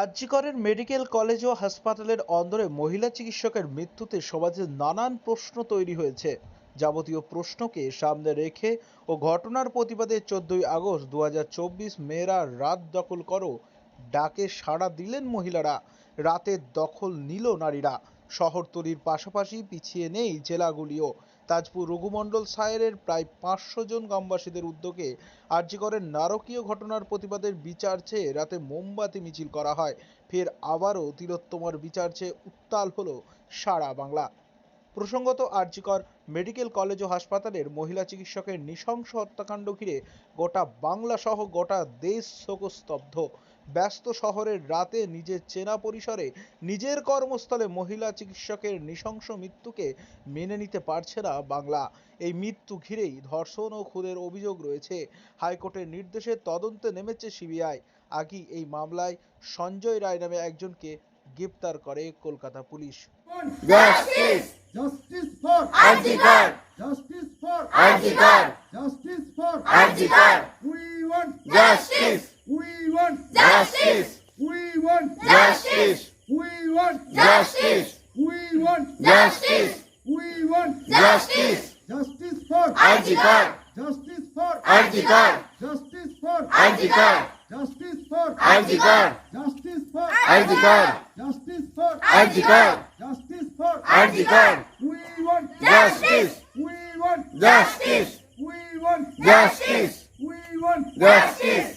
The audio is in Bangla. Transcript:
আরজিকরের মেডিকেল কলেজ ও হাসপাতালের অন্দরে মহিলা চিকিৎসকের মৃত্যুতে সমাজের নানান প্রশ্ন তৈরি হয়েছে। যাবতীয় প্রশ্নকে সামনে রেখে ও ঘটনার প্রতিবাদে চোদ্দই আগস্ট দু হাজার চব্বিশ মেয়েরা রাত দখল করো, ডাকে সাড়া দিলেন মহিলারা। রাতের দখল নিল নারীরা। শহরতলির পাশাপাশি পিছিয়ে নেই জেলাগুলিও। তাজপুর রঘুমণ্ডল সায়েরের প্রায় পাঁচশো জন গ্রামবাসীদের উদ্যোগে আরজিকরের নারকীয় ঘটনার প্রতিবাদের বিচার চেয়ে রাতে মোমবাতি মিছিল করা হয়। ফের আবারও তিলোত্তমার বিচার চেয়ে উত্তাল হলো সারা বাংলা। প্রসঙ্গত আরজিকর মেডিকেল কলেজ ও হাসপাতালের মহিলা চিকিৎসকের নৃশংস হত্যাকাণ্ড ঘিরে গোটা বাংলা সহ গোটা দেশ শোকস্তব্ধ। ব্যস্ত শহরের রাতে নিজের চেনা পরিসরে নিজের কর্মস্থলে মহিলা চিকিৎসকের নৃশংস মৃত্যুকে মেনে নিতে পারছে না বাংলা এই মৃত্যু ঘিরেই ধর্ষণ ও খুনের অভিযোগ রয়েছে হাইকোর্টের নির্দেশে তদন্তে নেমেছে সিবিআই আগেই এই মামলায় সঞ্জয় রায় নামে একজনকে গ্রেপ্তার করে Kolkata police Justice! Justice for! Justice for! Justice! We want Justice! We want Justice! We want Justice! We want Justice! We want Justice! We want Justice! Justice for Arjikar! Justice for Arjikar! Justice for Arjikar! Justice for Arjikar! Justice for Arjikar! Justice for Arjikar! Justice for Arjikar! We want Justice! We want Justice! We want Justice! We want Justice!